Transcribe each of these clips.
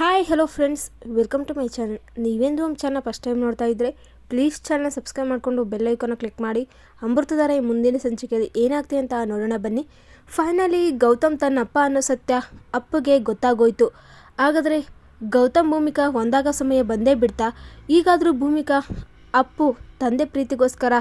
Hi hello friends welcome to my channel ನೀವೇಂದು ನಮ್ಮ channel first time ನೋಡ್ತಾ ಇದ್ದರೆ please channel subscribe ಮಾಡಿಕೊಂಡು bell ಐಕಾನ ಕ್ಲಿಕ್ ಮಾಡಿ, ಅಮೃತಧಾರೆ ಮುಂದಿನ ಸಂಚಿಕೆಯಲ್ಲಿ ಏನಾಗ್ತದೆ ಅಂತ ನೋಡೋಣ ಬನ್ನಿ. ಫೈನಲಿ ಗೌತಮ್ ತನ್ನ ಅಪ್ಪ ಅನ್ನೋ ಸತ್ಯ ಅಪ್ಪಗೆ ಗೊತ್ತಾಗೋಯ್ತು. ಹಾಗಾದರೆ, ಗೌತಮ್ ಭೂಮಿಕಾ ಒಂದಾಗ ಸಮಯ ಬಂದೇ ಬಿಡ್ತಾ, ಈಗಾದರೂ ಭೂಮಿಕಾ ಅಪ್ಪು ತಂದೆ ಪ್ರೀತಿಗೋಸ್ಕರ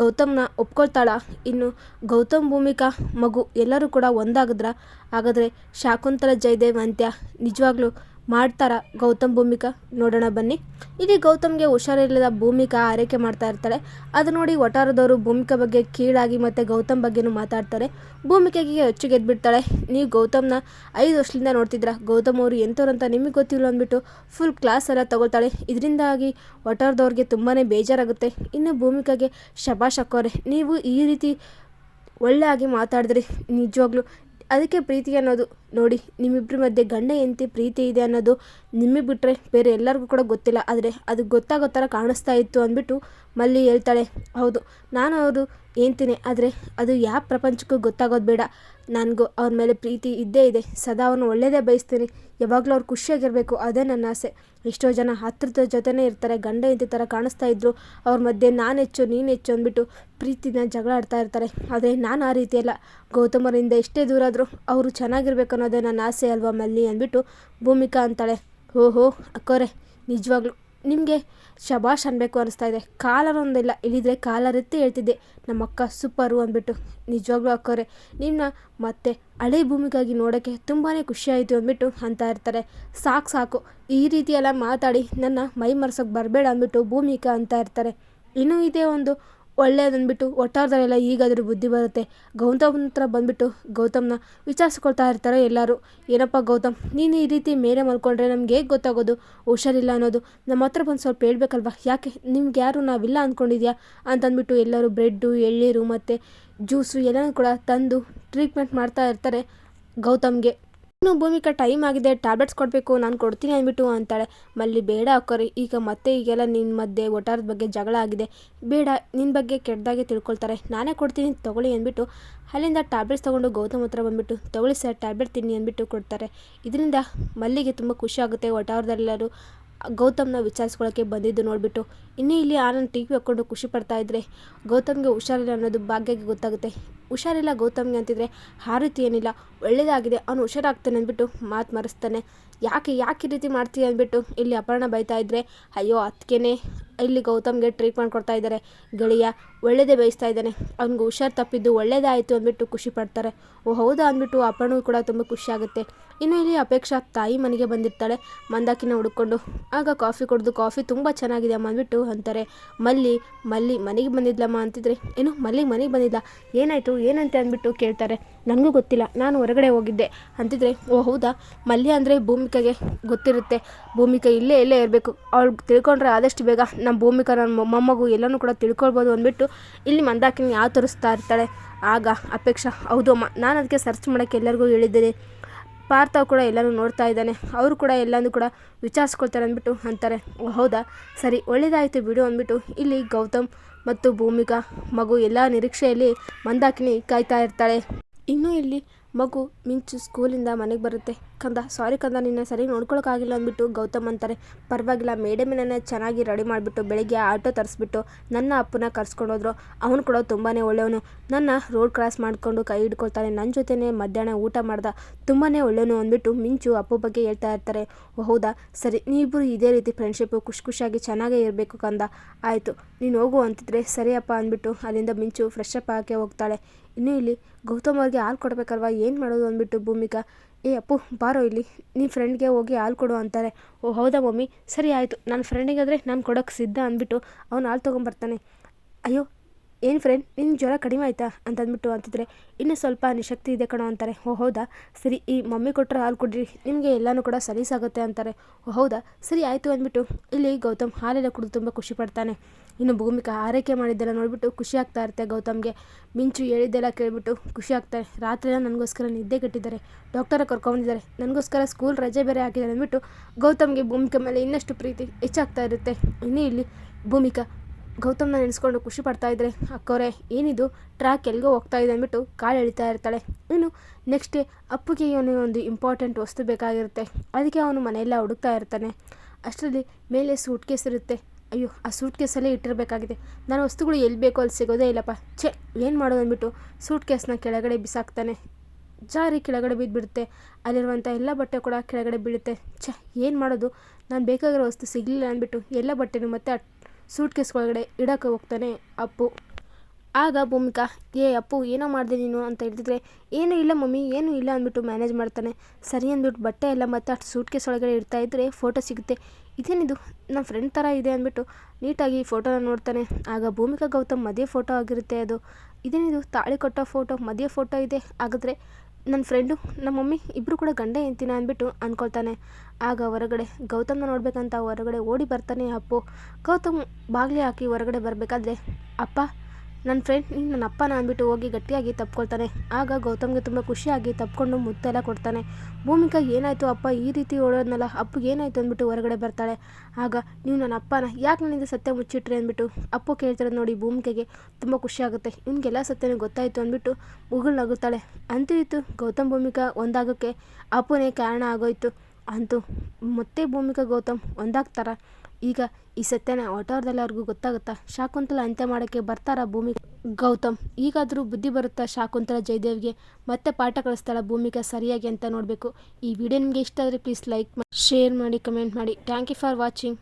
ಗೌತಮ್ನ ಒಪ್ಕೊಳ್ತಾಳ. ಇನ್ನು ಗೌತಮ್ ಭೂಮಿಕಾ ಮಗು ಎಲ್ಲರೂ ಕೂಡ ಒಂದಾಗಿದ್ರ, ಹಾಗಾದರೆ ಶಾಕುಂತಲ ಜಯದೇವ್ ಅಂತ್ಯ. ನಿಜವಾಗ್ಲೂ ಮಾಡ್ತಾರ ಗೌತಮ್ ಭೂಮಿಕಾ? ನೋಡೋಣ ಬನ್ನಿ. ಇಲ್ಲಿ ಗೌತಮ್ಗೆ ಹುಷಾರಿಲ್ಲದ ಭೂಮಿಕಾ ಆರೈಕೆ ಮಾಡ್ತಾ ಇರ್ತಾಳೆ. ಅದು ನೋಡಿ ವಟಾರದವರು ಭೂಮಿಕಾ ಬಗ್ಗೆ ಕೀಳಾಗಿ ಮತ್ತು ಗೌತಮ್ ಬಗ್ಗೆನೂ ಮಾತಾಡ್ತಾರೆ. ಭೂಮಿಕೆಗೆ ಹೆಚ್ಚು ಗೆದ್ಬಿಡ್ತಾಳೆ. ನೀವು ಗೌತಮ್ನ ಐದು ವರ್ಷದಿಂದ ನೋಡ್ತಿದ್ರ ಗೌತಮ್ ಅವರು ಎಂಥವ್ರು ಅಂತ ನಿಮಗೆ ಗೊತ್ತಿಲ್ಲ ಅಂದ್ಬಿಟ್ಟು ಫುಲ್ ಕ್ಲಾಸ್ ಎಲ್ಲ ತಗೊಳ್ತಾಳೆ. ಇದರಿಂದಾಗಿ ವಟಾರದವ್ರಿಗೆ ತುಂಬಾ ಬೇಜಾರಾಗುತ್ತೆ. ಇನ್ನು ಭೂಮಿಕಾಗೆ ಶಬಾಷ್ ಹಾಕೋರೆ ನೀವು ಈ ರೀತಿ ಒಳ್ಳೆ ಆಗಿ ಮಾತಾಡಿದ್ರಿ. ನಿಜವಾಗ್ಲೂ. ಅದಕ್ಕೆ ಪ್ರೀತಿ ಅನ್ನೋದು ನೋಡಿ ನಿಮ್ಮಿಬ್ಬರ ಮಧ್ಯೆ ಗಂಡ, ಹೆಂಡತಿ, ಪ್ರೀತಿ ಇದೆ ಅನ್ನೋದು ನಿಮಗೆ ಬಿಟ್ಟರೆ ಬೇರೆ ಎಲ್ಲರಿಗೂ ಕೂಡ ಗೊತ್ತಿಲ್ಲ. ಆದರೆ ಅದು ಗೊತ್ತಾಗೋ ಥರ ಕಾಣಿಸ್ತಾ ಇತ್ತು ಅಂದ್ಬಿಟ್ಟು ಮಲ್ಲಿ ಹೇಳ್ತಾಳೆ, ಹೌದು, ನಾನು ಅವರು ಏನ್ತೀನಿ ಆದರೆ ಅದು ಯಾವ ಪ್ರಪಂಚಕ್ಕೂ ಗೊತ್ತಾಗೋದು ಬೇಡ. ನನಗೂ ಅವ್ರ ಮೇಲೆ ಪ್ರೀತಿ ಇದ್ದೇ ಇದೆ. ಸದಾ ಅವನು ಒಳ್ಳೆಯದೇ ಬಯಸ್ತೀನಿ. ಯಾವಾಗಲೂ ಅವ್ರು ಖುಷಿಯಾಗಿರಬೇಕು, ಅದೇ ನನ್ನ ಆಸೆ. ಎಷ್ಟೋ ಜನ ಹತ್ರದ ಜೊತೆನೇ ಇರ್ತಾರೆ, ಗಂಡ, ಹೆಂಡತಿ ಥರ ಕಾಣಿಸ್ತಾ ಇದ್ರು. ಅವ್ರ ಮಧ್ಯೆ, ನಾನು ಹೆಚ್ಚು, ನೀನು ಹೆಚ್ಚು ಅಂದ್ಬಿಟ್ಟು ಪ್ರೀತಿನ ಜಗಳ ಆಡ್ತಾ ಇರ್ತಾರೆ. ಆದರೆ ನಾನು ಆ ರೀತಿಯಲ್ಲ ಗೌತಮರಿಂದ ಎಷ್ಟೇ ದೂರ ಆದರೂ ಅವರು ಚೆನ್ನಾಗಿರ್ಬೇಕು ಅನ್ನೋದೇ ನನ್ನ ಆಸೆ ಅಲ್ವಾ ಮಲ್ಲಿ ಅಂದ್ಬಿಟ್ಟು ಭೂಮಿಕಾ ಅಂತಾಳೆ. ಓಹೋ ಅಕ್ಕೋರೆ, ನಿಜವಾಗ್ಲೂ ನಿಮಗೆ ಶಬಾಷ್ ಅನ್ಬೇಕು ಅನಿಸ್ತಾ ಇದೆ. ಕಾಲರ್ ಒಂದಿಲ್ಲ, ಇಳಿದ್ರೆ ಕಾಲರ್ ಎತ್ತಿ ಹೇಳ್ತಿದ್ದೆ. ನಮ್ಮ ಅಕ್ಕ ಸೂಪರು ಅಂದ್ಬಿಟ್ಟು. ನಿಜವಾಗ್ಲೂ ಅಕ್ಕೋರೆ ನಿಮ್ಮನ್ನ ಮತ್ತೆ ಹಳೆ ಭೂಮಿಗಾಗಿ ನೋಡೋಕ್ಕೆ ತುಂಬಾ ಖುಷಿ ಆಯಿತು ಅಂದ್ಬಿಟ್ಟು ಅಂತ ಇರ್ತಾರೆ. ಸಾಕು ಸಾಕು, ಈ ರೀತಿಯೆಲ್ಲ ಮಾತಾಡಿ ನನ್ನ ಮೈ ಮರ್ಸೋಕ್ಕೆ ಬರಬೇಡ ಅಂದ್ಬಿಟ್ಟು ಭೂಮಿಕಾ ಅಂತ ಇರ್ತಾರೆ. ಇನ್ನೂ ಇದೇ ಒಂದು ಒಳ್ಳೆಯದಂದ್ಬಿಟ್ಟು ಒಟ್ಟಾರದಲ್ಲೆಲ್ಲ ಈಗಾದರೂ ಬುದ್ಧಿ ಬರುತ್ತೆ. ಗೌತಮ್ನ ಹತ್ರ ಬಂದುಬಿಟ್ಟು ಗೌತಮ್ನ ವಿಚಾರಿಸ್ಕೊಳ್ತಾ ಇರ್ತಾರೆ ಎಲ್ಲರೂ. ಏನಪ್ಪ ಗೌತಮ್, ನೀನು ಈ ರೀತಿ ಮೇಲೆ ಮಲ್ಕೊಂಡ್ರೆ ನಮ್ಗೆ ಹೇಗೆ ಗೊತ್ತಾಗೋದು? ಹುಷಾರಿಲ್ಲ ಅನ್ನೋದು. ನಮ್ಮ ಹತ್ರ ಬಂದು ಸ್ವಲ್ಪ ಹೇಳ್ಬೇಕಲ್ವಾ? ಯಾಕೆ ನಿಮ್ಗೆ ಯಾರು ನಾವಿಲ್ಲ ಅಂದ್ಕೊಂಡಿದ್ಯಾ ಅಂತಂದ್ಬಿಟ್ಟು ಎಲ್ಲರೂ ಬ್ರೆಡ್ಡು, ಎಳ್ನೀರು ಮತ್ತು ಜ್ಯೂಸು ಎಲ್ಲನೂ ಕೂಡ ತಂದು ಟ್ರೀಟ್ಮೆಂಟ್ ಮಾಡ್ತಾ ಇರ್ತಾರೆ ಗೌತಮ್ಗೆ. ಇನ್ನು ಭೂಮಿಕಾ ಟೈಮ್ ಆಗಿದೆ ಟ್ಯಾಬ್ಲೆಟ್ಸ್ ಕೊಡಬೇಕು, ನಾನು ಕೊಡ್ತೀನಿ ಅಂದ್ಬಿಟ್ಟು ಅಂತಾಳೆ. ಮಲ್ಲಿ, ಬೇಡ ಅಕ್ಕರಿ, ಈಗ ಮತ್ತೆ ಈಗೆಲ್ಲ ನಿನ್ನ ಮಧ್ಯೆ ಒಟ್ಟಾರದ ಬಗ್ಗೆ ಜಗಳ ಆಗಿದೆ. ಬೇಡ ನಿನ್ನ ಬಗ್ಗೆ ಕೆಟ್ಟದಾಗೆ ತಿಳ್ಕೊಳ್ತಾರೆ. ನಾನೇ ಕೊಡ್ತೀನಿ, ತೊಗೊಳ್ಳಿ ಅಂದ್ಬಿಟ್ಟು ಅಲ್ಲಿಂದ ಟ್ಯಾಬ್ಲೆಟ್ಸ್ ತೊಗೊಂಡು ಗೌತಮ್ ಹತ್ರ ಬಂದುಬಿಟ್ಟು ತೊಗೊಳ್ಳಿ ಸರ್ ಟ್ಯಾಬ್ಲೆಟ್ ತಿನ್ನಿ ಅಂದ್ಬಿಟ್ಟು ಕೊಡ್ತಾರೆ. ಇದರಿಂದ ಮಲ್ಲಿಗೆ ತುಂಬ ಖುಷಿ ಆಗುತ್ತೆ ಒಟ್ಟಾರದಲ್ಲೆಲ್ಲರೂ. ಗೌತಮ್ನ ವಿಚಾರಿಸ್ಕೊಳ್ಳೋಕ್ಕೆ ಬಂದಿದ್ದು ನೋಡಿಬಿಟ್ಟು ಇನ್ನೂ ಇಲ್ಲಿ ಆನಂದ್ ಟಿ ವಿ ಹಾಕ್ಕೊಂಡು ಖುಷಿ ಪಡ್ತಾ ಇದ್ರೆ ಗೌತಮ್ಗೆ ಹುಷಾರಿಲ್ಲ ಅನ್ನೋದು ಭಾಗ್ಯಕ್ಕೆ ಗೊತ್ತಾಗುತ್ತೆ. ಹುಷಾರಿಲ್ಲ, ಗೌತಮ್ಗೆ ಅಂತಿದ್ರೆ ಆ ರೀತಿ ಏನಿಲ್ಲ ಒಳ್ಳೆಯದಾಗಿದೆ ಅವನು ಹುಷಾರಾಗ್ತಾನೆ ಅಂದ್ಬಿಟ್ಟು ಮಾತು ಮರೆಸ್ತಾನೆ. ಯಾಕೆ ಯಾಕೆ ಈ ರೀತಿ ಮಾಡ್ತೀಯ? ಅಂದ್ಬಿಟ್ಟು ಇಲ್ಲಿ ಅಪರ್ಣ ಬೈತಾ ಇದ್ದರೆ ಅಯ್ಯೋ ಅದಕ್ಕೇನೆ ಇಲ್ಲಿ ಗೌತಮ್ಗೆ ಟ್ರೀಟ್ಮೆಂಟ್ ಕೊಡ್ತಾ ಇದ್ದಾರೆ ಗೆಳೆಯ, ಒಳ್ಳೇದೇ ಬಯಸ್ತಾ ಇದ್ದಾನೆ. ಅವ್ನಿಗೆ ಹುಷಾರು ತಪ್ಪಿದ್ದು ಒಳ್ಳೇದಾಯಿತು ಅಂದ್ಬಿಟ್ಟು ಖುಷಿ ಪಡ್ತಾರೆ. ಓ, ಹೌದಾ ಅಂದ್ಬಿಟ್ಟು ಅಪರ್ಣವೂ ಕೂಡ ತುಂಬ ಖುಷಿ ಆಗುತ್ತೆ. ಇನ್ನು ಇಲ್ಲಿ ಅಪೇಕ್ಷಾ ತಾಯಿ ಮನೆಗೆ ಬಂದಿರ್ತಾಳೆ, ಮಂದಾಕಿನ ಹುಡ್ಕೊಂಡು. ಆಗ ಕಾಫಿ ಕುಡಿದು ಕಾಫಿ ತುಂಬ ಚೆನ್ನಾಗಿದೆ ಅಮ್ಮ ಅಂದ್ಬಿಟ್ಟು ಅಂತಾರೆ. ಮಲ್ಲಿ ಮಲ್ಲಿ ಮನೆಗೆ ಬಂದಿದ್ಲಮ್ಮ ಅಂತಿದ್ರೆ, ಏನು ಮಲ್ಲಿ ಮನೆಗೆ ಬಂದಿದ್ದ ಏನಾಯಿತು? ಏನಂತೆ ಅಂದ್ಬಿಟ್ಟು ಕೇಳ್ತಾರೆ. ನನಗೂ ಗೊತ್ತಿಲ್ಲ, ನಾನು ಹೊರಗಡೆ ಹೋಗಿದ್ದೆ. ಅಂತಿದ್ರೆ, ಓ, ಹೌದಾ? ಮಲ್ಯ ಅಂದರೆ ಭೂಮಿಕಾಗೆ ಗೊತ್ತಿರುತ್ತೆ. ಭೂಮಿಕೆ ಇಲ್ಲೇ ಇಲ್ಲೇ ಇರಬೇಕು. ಅವ್ಳು ತಿಳ್ಕೊಂಡ್ರೆ ಆದಷ್ಟು ಬೇಗ ನಮ್ಮ ಭೂಮಿಕಾ ನನ್ನ ಮೊಮ್ಮಗು ಎಲ್ಲನೂ ಕೂಡ ತಿಳ್ಕೊಳ್ಬೋದು ಅಂದ್ಬಿಟ್ಟು ಇಲ್ಲಿ ಮಂದಾಕಿನ ಯಾವ ತರಿಸ್ತಾ ಇರ್ತಾಳೆ. ಆಗ ಅಪೇಕ್ಷಾ, ಹೌದು ಅಮ್ಮ, ನಾನು ಅದಕ್ಕೆ ಸರ್ಚ್ ಮಾಡೋಕ್ಕೆ ಎಲ್ಲರಿಗೂ ಹೇಳಿದ್ದೇನೆ. ಪಾರ್ಥ ಕೂಡ ಎಲ್ಲರೂ ನೋಡ್ತಾ ಇದ್ದಾನೆ. ಅವರು ಕೂಡ ಎಲ್ಲನೂ ಕೂಡ ವಿಚಾರಿಸ್ಕೊಳ್ತಾರೆ ಅಂದ್ಬಿಟ್ಟು ಅಂತಾರೆ. ಹೌದಾ? ಸರಿ, ಒಳ್ಳೇದಾಯಿತು ಬಿಡು ಅಂದ್ಬಿಟ್ಟು ಇಲ್ಲಿ ಗೌತಮ್ ಮತ್ತು ಭೂಮಿಕಾ ಮಗು ಎಲ್ಲ ನಿರೀಕ್ಷೆಯಲ್ಲಿ ಮಂದಾಕಿನಿ ಕಾಯ್ತಾ ಇರ್ತಾಳೆ. ಇನ್ನೂ ಇಲ್ಲಿ ಮಗು ಮಿಂಚು ಸ್ಕೂಲಿಂದ ಮನೆಗೆ ಬರುತ್ತೆ. ಕಂದ, ಸಾರಿ ಕಂದ, ನಿನ್ನ ಸರಿ ನೋಡ್ಕೊಳಕ್ಕಾಗಿಲ್ಲ ಅಂದ್ಬಿಟ್ಟು ಗೌತಮ್ ಅಂತಾರೆ. ಪರವಾಗಿಲ್ಲ ಮೇಡಮಿನೇ ಚೆನ್ನಾಗಿ ರೆಡಿ ಮಾಡಿಬಿಟ್ಟು ಬೆಳಗ್ಗೆ ಆಟೋ ತರಿಸ್ಬಿಟ್ಟು ನನ್ನ ಅಪ್ಪನ ಕರ್ಸ್ಕೊಂಡೋದ್ರು ಅವನು ಕೂಡ ತುಂಬಾ ಒಳ್ಳೆಯವನು. ನನ್ನ ರೋಡ್ ಕ್ರಾಸ್ ಮಾಡಿಕೊಂಡು ಕೈ ಹಿಡ್ಕೊಳ್ತಾನೆ. ನನ್ನ ಜೊತೆನೇ ಮಧ್ಯಾಹ್ನ ಊಟ ಮಾಡ್ದ. ತುಂಬಾ ಒಳ್ಳೆಯವನು ಅಂದ್ಬಿಟ್ಟು ಮಿಂಚು ಅಪ್ಪು ಬಗ್ಗೆ ಹೇಳ್ತಾ ಇರ್ತಾರೆ. ಹೌದಾ? ಸರಿ ನೀವಿಬ್ಬರು ಇದೇ ರೀತಿ ಫ್ರೆಂಡ್ಶಿಪ್ಪು ಖುಷಿ ಖುಷಿಯಾಗಿ ಚೆನ್ನಾಗೇ ಇರಬೇಕು ಕಂದ. ಆಯಿತು, ನೀನು ಹೋಗು ಅಂತಿದ್ರೆ ಸರಿಯಪ್ಪ ಅಂದ್ಬಿಟ್ಟು ಅಲ್ಲಿಂದ ಮಿಂಚು ಫ್ರೆಶ್ ಅಪ್ ಹೋಗ್ತಾಳೆ. ಇನ್ನೂ ಇಲ್ಲಿ ಗೌತಮ್ ಅವ್ರಿಗೆ ಹಾಲು ಕೊಡಬೇಕಲ್ವಾ? ಏನು ಮಾಡೋದು ಅಂದ್ಬಿಟ್ಟು ಭೂಮಿಕಾ. ಏ ಅಪ್ಪು, ಬಾರೋ ಇಲ್ಲಿ. ನೀ ಫ್ರೆಂಡ್ಗೆ ಹೋಗಿ ಹಾಲು ಕೊಡು ಅಂತಾರೆ. ಓ, ಹೌದಾ ಮಮ್ಮಿ? ಸರಿ ಆಯಿತು. ನನ್ನ ಫ್ರೆಂಡಿಗಾದರೆ ನಾನು ಕೊಡೋಕ್ಕೆ ಸಿದ್ಧ ಅಂದ್ಬಿಟ್ಟು ಅವ್ನು ಹಾಲು ತೊಗೊಂಬರ್ತಾನೆ. ಅಯ್ಯೋ ಏನು ಫ್ರೆಂಡ್ ನಿನ್ನ ಜ್ವರ ಕಡಿಮೆ ಆಯಿತಾ? ಅಂತಂದ್ಬಿಟ್ಟು ಅಂತಿದ್ರೆ, ಇನ್ನೂ ಸ್ವಲ್ಪ ನಿಶಕ್ತಿ ಇದೆ ಕಣೋ ಅಂತಾರೆ. ಓ, ಹೌದಾ? ಸರಿ, ಈ ಮಮ್ಮಿ ಕೊಟ್ಟರೆ ಹಾಲು ಕುಡ್ರಿ. ನಿಮಗೆ ಎಲ್ಲನೂ ಕೂಡ ಸಲೀಸಾಗುತ್ತೆ ಅಂತಾರೆ. ಓ, ಹೌದಾ? ಸರಿ, ಆಯಿತು ಅಂದ್ಬಿಟ್ಟು, ಇಲ್ಲಿ ಗೌತಮ್ ಹಾಲೆಲ್ಲ ಕುಡಿದು ತುಂಬ ಖುಷಿ ಪಡ್ತಾನೆ. ಇನ್ನು ಭೂಮಿಕಾ ಆರೈಕೆ ಮಾಡಿದ್ದೆಲ್ಲ ನೋಡಿಬಿಟ್ಟು ಖುಷಿ ಆಗ್ತಾ ಇರುತ್ತೆ ಗೌತಮ್ಗೆ. ಮಿಂಚು ಹೇಳಿದ್ದೆಲ್ಲ ಕೇಳಿಬಿಟ್ಟು ಖುಷಿ ಆಗ್ತಾರೆ ರಾತ್ರಿ ನನಗೋಸ್ಕರ ನಿದ್ದೆ ಕಟ್ಟಿದ್ದಾರೆ. ಡಾಕ್ಟರ ಕರ್ಕೊಂಡಿದ್ದಾರೆ ನನಗೋಸ್ಕರ ಸ್ಕೂಲ್ ರಜೆ ಬೇರೆ ಹಾಕಿದ್ದಾರೆ ಅಂದ್ಬಿಟ್ಟು ಗೌತಮ್ಗೆ ಭೂಮಿಕಾ ಮೇಲೆ ಇನ್ನಷ್ಟು ಪ್ರೀತಿ ಹೆಚ್ಚಾಗ್ತಾ ಇರುತ್ತೆ. ಇನ್ನೂ ಇಲ್ಲಿ ಭೂಮಿಕಾ ಗೌತಮ್ನ ನೆನೆಸ್ಕೊಂಡು ಖುಷಿ ಪಡ್ತಾ ಇದ್ರೆ ಅಕ್ಕವ್ರೆ ಏನಿದು? ಟ್ರ್ಯಾಕ್ ಎಲ್ಲಿಗೋ ಹೋಗ್ತಾ ಇದೆ ಅಂದ್ಬಿಟ್ಟು ಕಾಲು ಎಳಿತಾ ಇರ್ತಾಳೆ. ಇನ್ನು ನೆಕ್ಸ್ಟ್ ಅಪ್ಪಿಗೆ ಅವನಿಗೆ ಒಂದು ಇಂಪಾರ್ಟೆಂಟ್ ವಸ್ತು ಬೇಕಾಗಿರುತ್ತೆ. ಅದಕ್ಕೆ ಅವನು ಮನೆಯೆಲ್ಲ ಹುಡುಕ್ತಾ ಇರ್ತಾನೆ. ಅಷ್ಟರಲ್ಲಿ ಮೇಲೆ ಸೂಟ್ ಕೇಸ್ ಇರುತ್ತೆ. ಅಯ್ಯೋ, ಆ ಸೂಟ್ ಕೇಸಲ್ಲೇ ಇಟ್ಟಿರಬೇಕಾಗಿದೆ. ನನ್ನ ವಸ್ತುಗಳು ಎಲ್ಲಿ ಬೇಕೋ ಅಲ್ಲಿ ಸಿಗೋದೇ ಇಲ್ಲಪ್ಪ. ಛೇ, ಏನು ಮಾಡೋದು ಅಂದ್ಬಿಟ್ಟು ಸೂಟ್ ಕೇಸ್ನ ಕೆಳಗಡೆ ಬಿಸಾಕ್ತಾನೆ. ಜಾರಿ ಕೆಳಗಡೆ ಬಿದ್ದುಬಿಡುತ್ತೆ ಅಲ್ಲಿರುವಂಥ ಎಲ್ಲ ಬಟ್ಟೆ ಕೂಡ ಕೆಳಗಡೆ ಬೀಳುತ್ತೆ. ಛ, ಏನು ಮಾಡೋದು? ನಾನು ಬೇಕಾಗಿರೋ ವಸ್ತು ಸಿಗಲಿಲ್ಲ ಅಂದ್ಬಿಟ್ಟು ಎಲ್ಲ ಬಟ್ಟೆನೂ ಮತ್ತೆ ಸೂಟ್ ಕೇಸ್ ಒಳಗಡೆ ಇಡೋಕ್ಕೆ ಹೋಗ್ತಾನೆ ಅಪ್ಪು. ಆಗ ಭೂಮಿಕಾ, ಏ ಅಪ್ಪು, ಏನೋ ಮಾಡಿದೆ ನೀನು? ಅಂತ ಹೇಳ್ತಿದ್ರೆ, ಏನೂ ಇಲ್ಲ ಮಮ್ಮಿ, ಏನೂ ಇಲ್ಲ ಅಂದ್ಬಿಟ್ಟು ಮ್ಯಾನೇಜ್ ಮಾಡ್ತಾನೆ. ಸರಿ ಅಂದ್ಬಿಟ್ಟು ಬಟ್ಟೆ ಎಲ್ಲ ಮತ್ತೆ ಅಷ್ಟು ಸೂಟ್ ಕೇಸ್ ಒಳಗಡೆ ಇಡ್ತಾ ಇದ್ದರೆ ಫೋಟೋ ಸಿಗುತ್ತೆ. ಇದೇನಿದು? ನಮ್ಮ ಫ್ರೆಂಡ್ ಥರ ಇದೆ ಅಂದ್ಬಿಟ್ಟು ನೀಟಾಗಿ ಫೋಟೋನ ನೋಡ್ತಾನೆ. ಆಗ ಭೂಮಿಕಾ ಗೌತಮ್ ಮದುವೆ ಫೋಟೋ ಆಗಿರುತ್ತೆ ಅದು. ಇದೇನಿದು? ತಾಳಿ ಕೊಟ್ಟೋ ಫೋಟೋ ಮದುವೆ ಫೋಟೋ ಇದೆ. ಹಾಗಾದರೆ ನನ್ನ ಫ್ರೆಂಡು ನಮ್ಮ ಮಮ್ಮಿ ಇಬ್ಬರು ಕೂಡ ಗಂಡ ಹೆಂಡ್ತಿನ ಅಂದ್ಬಿಟ್ಟು ಅಂದ್ಕೊಳ್ತಾನೆ ಆಗ ಹೊರಗಡೆ ಗೌತಮ್ನ ನೋಡಬೇಕಂತ ಹೊರಗಡೆ ಓಡಿ ಬರ್ತಾನೆ, ಅಪ್ಪು, ಗೌತಮ್ ಬಾಗಿಲು ಹಾಕಿ ಹೊರಗಡೆ ಬರಬೇಕಾದ್ರೆ, ಅಪ್ಪ ನನ್ನ ಫ್ರೆಂಡ್ ನೀನು ನನ್ನ ಅಪ್ಪನ ಅಂದ್ಬಿಟ್ಟು ಹೋಗಿ ಗಟ್ಟಿಯಾಗಿ ತಪ್ಕೊಳ್ತಾನೆ. ಆಗ ಗೌತಮ್ಗೆ ತುಂಬ ಖುಷಿಯಾಗಿ ತಪ್ಕೊಂಡು ಮುತ್ತೆಲ್ಲ ಕೊಡ್ತಾನೆ. ಭೂಮಿಕಾ, ಏನಾಯಿತು ಅಪ್ಪ? ಈ ರೀತಿ ಓಡೋದ್ನಲ್ಲ, ಅಪ್ಪ ಏನಾಯಿತು? ಅಂದ್ಬಿಟ್ಟು ಹೊರಗಡೆ ಬರ್ತಾಳೆ. ಆಗ, ನೀವು ನನ್ನ ಅಪ್ಪನ, ಯಾಕೆ ನನ್ನಿಂದ ಸತ್ಯ ಮುಚ್ಚಿಟ್ರಿ? ಅಂದ್ಬಿಟ್ಟು ಅಪ್ಪು ಕೇಳ್ತಾರೆ ನೋಡಿ ಭೂಮಿಕೆಗೆ ತುಂಬ ಖುಷಿ ಆಗುತ್ತೆ ಸತ್ಯನೇ ಗೊತ್ತಾಯಿತು? ಅಂದ್ಬಿಟ್ಟು ಮುಗುಳು ನಗುತ್ತಾಳೆ. ಅಂತೂ ಇತ್ತು ಗೌತಮ್, ಭೂಮಿಕ ಒಂದಾಗೋಕ್ಕೆ ಅಪ್ಪನೇ ಕಾರಣ ಆಗೋಯ್ತು ಅಂತೂ. ಮತ್ತೆ ಭೂಮಿಕ, ಗೌತಮ್ ಒಂದಾಗ್ತಾರ. ಈಗ ಈ ಸತ್ಯನ ಅವ್ರಿಗೂ ಗೊತ್ತಾಗುತ್ತಾ? ಶಾಕುಂತಲ ಅಂತ್ಯ ಮಾಡೋಕ್ಕೆ ಬರ್ತಾರ ಭೂಮಿ ಗೌತಮ್, ಈಗಾದರೂ ಬುದ್ಧಿ ಬರುತ್ತಾ ಶಾಕುಂತಲ ಜಯದೇವ್ಗೆ? ಮತ್ತೆ ಪಾಠ ಕಳಿಸ್ತಾಳ ಭೂಮಿಕಾ ಸರಿಯಾಗಿ ಅಂತ ನೋಡಬೇಕು. ಈ ವಿಡಿಯೋ ನಿಮಗೆ ಇಷ್ಟ ಆದರೆ ಪ್ಲೀಸ್ ಲೈಕ್ ಮಾಡಿ ಶೇರ್ ಮಾಡಿ ಕಮೆಂಟ್ ಮಾಡಿ. Thank you for watching